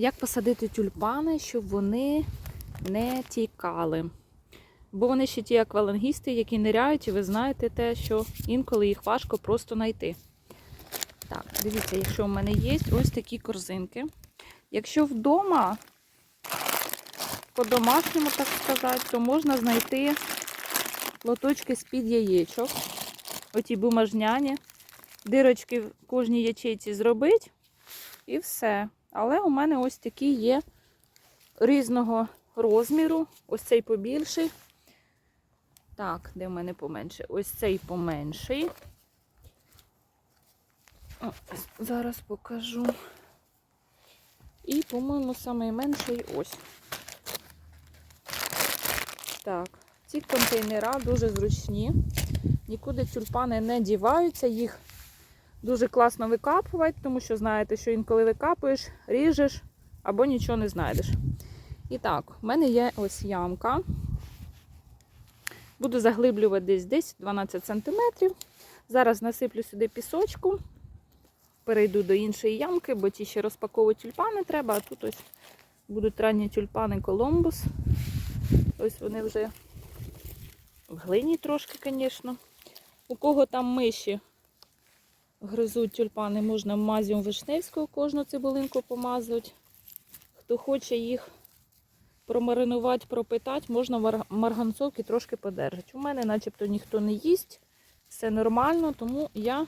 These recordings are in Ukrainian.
Як посадити тюльпани, щоб вони не тікали? Бо вони ще ті аквалангісти, які ниряють, і ви знаєте те, що інколи їх важко просто знайти. Так, дивіться, якщо в мене є ось такі корзинки. Якщо вдома, по-домашньому, так сказати, то можна знайти лоточки з-під яєчок. Оті бумажняні. Дирочки в кожній ячейці зробити і все. Але у мене ось такі є різного розміру. Ось цей побільший. Так, де в мене поменше? Ось цей поменший. О, зараз покажу. І, по-моєму, найменший ось. Так, ці контейнера дуже зручні. Нікуди тюльпани не діваються, їх дуже класно викапувати, тому що знаєте, що інколи викапуєш, ріжеш або нічого не знайдеш. І так, в мене є ось ямка. Буду заглиблювати десь десь 12 см. Зараз насиплю сюди пісочку, перейду до іншої ямки, бо ті ще розпаковувати тюльпани треба, а тут ось будуть ранні тюльпани Колумбус. Ось вони вже в глині трошки, звісно. У кого там миші гризуть тюльпани, можна мазіум вишневського кожну цибулинку помазати. Хто хоче їх промаринувати, пропитати, можна в марганцовці трошки подержати. У мене начебто ніхто не їсть, все нормально, тому я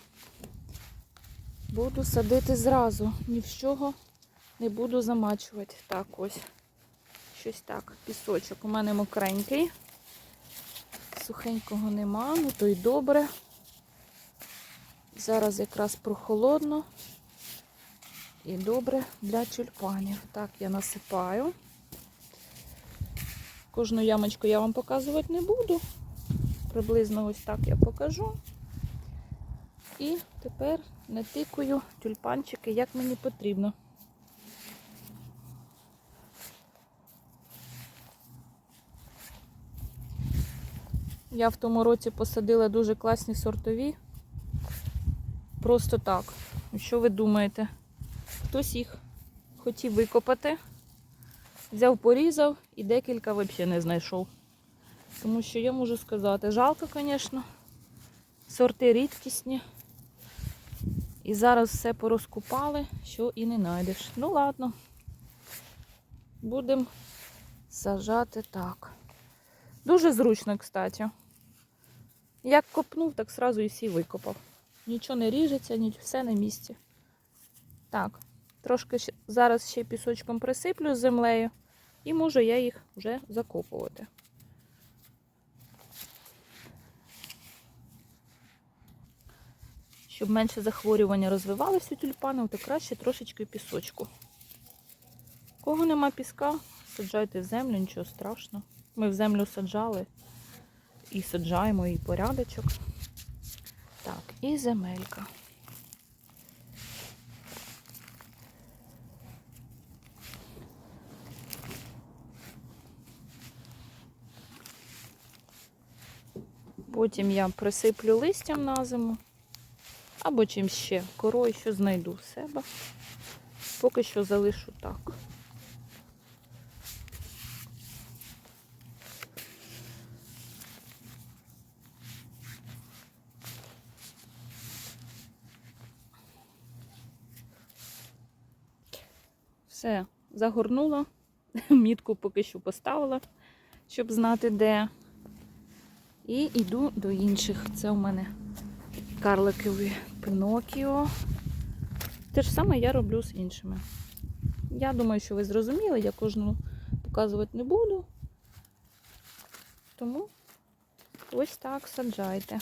буду садити зразу. Ні в чого не буду замачувати. Так, ось. Щось так, пісочок. У мене мокренький. Сухенького нема, ну то й добре. Зараз якраз прохолодно і добре для тюльпанів. Так, я насипаю. Кожну ямочку я вам показувати не буду. Приблизно ось так я покажу. І тепер натикую тюльпанчики, як мені потрібно. Я в тому році посадила дуже класні сортові. Просто так. Що ви думаєте? Хтось їх хотів викопати, взяв, порізав і декілька взагалі не знайшов. Тому що я можу сказати, жалко, звісно, сорти рідкісні. І зараз все порозкупали, що і не знайдеш. Ну ладно, будемо сажати так. Дуже зручно, кстати. Як копнув, так сразу і всі викопав. Нічого не ріжеться, все на місці. Так, трошки зараз ще пісочком присиплю з землею і можу я їх вже закопувати. Щоб менше захворювання розвивалося у тюльпанів, то краще трошечки пісочку. Кого нема піска, саджайте в землю, нічого страшного. Ми в землю саджали і саджаємо і порядочок. Так, і земелька. Потім я присиплю листям на зиму або чим ще корою, що знайду в себе. Поки що залишу так. Все, загорнула, мітку поки що поставила, щоб знати де. І йду до інших. Це у мене карликові Пінокіо. Те ж саме я роблю з іншими. Я думаю, що ви зрозуміли, я кожну показувати не буду. Тому ось так саджайте.